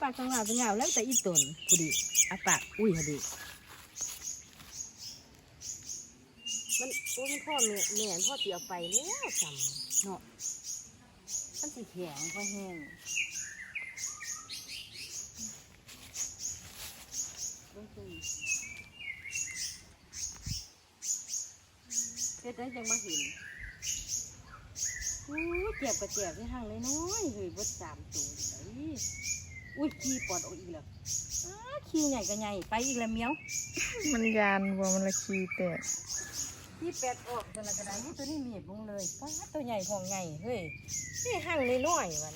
เอ๊ะอาปากสังหาสังหาแล้วแต่อีตนผู้ดีอาปากอุ้ยพอดีมันโอ้ยมันพ่อแม่แม่นพ่อเสียไปแล้วจำเนาะมันสิแข็งพอแห้งเบิ่งสิเฮ็ดได้จังมาเห็นอู้เจ็บกระเจ็บที่ห่างเลยน้อยๆเฮ้ยบดสามตัวเลย อุ้ยขี้ปอดออกอีกแล้วอ้าขี้ใหญ่ก็ใหญ่ไปอีกแล้วเมียวมันยานบ่มันละขี้แตกขี้แปดออกตัวละกระไดนี่ตัวนี้มีบลงเลยป้าดตัวใหญ่ของใหญ่เฮ้ยนี่ห่างเลยน้อยๆมัน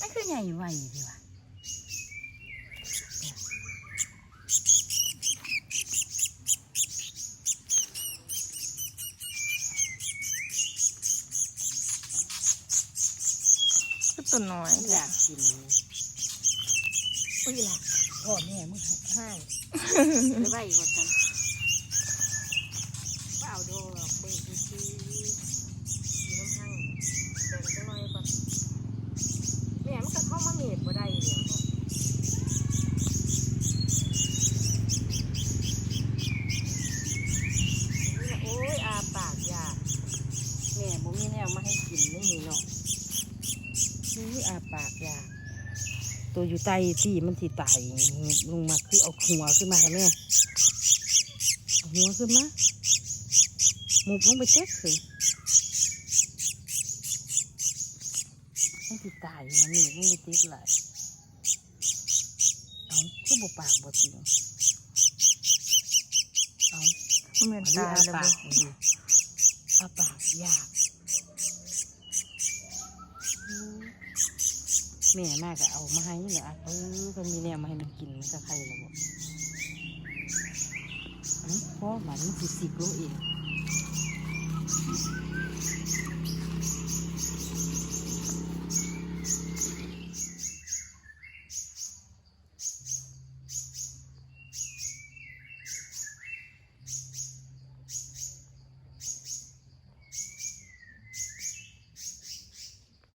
นั่นคือใหญ่ไวดีว่ะก็ตัวน้อยอยากกิน อุ้ยล่ะพ่อแม่มึงให้ไปไหวกว่ากันเปล่าดอกเบิ่งซีอยู่น้ำหั่งแบ่งจังหน่อยก่อนแม่มันก็เข้ามาเมีดบ่ได้เดียวเนาะนี่น่ะโอ้ยอาปากยากแม่บ่มีแนวมาให้กินไม่มีเนาะนี่อาปากยาก ตัวอยู่ใต้ตีมันสิตายลงมาคือเอาหัวขึ้นมาค่ะแม่เอาหัวขึ้นมาหมุบลงไปเจ๊กเลยมันสิตายมันนี่ลงไปเจ๊กหลายเอาคือบ่ปากบ่จริงเอามันเป็นอันนี้ตาอาแล้วปาบ่กนี่อาปากยาก แม่มากก็เอามาให้เหรออะเออมันมีแนวมาให้มันกินมันก็ใครละบ่อันนี้พ่อหมันสิสิบโลเอง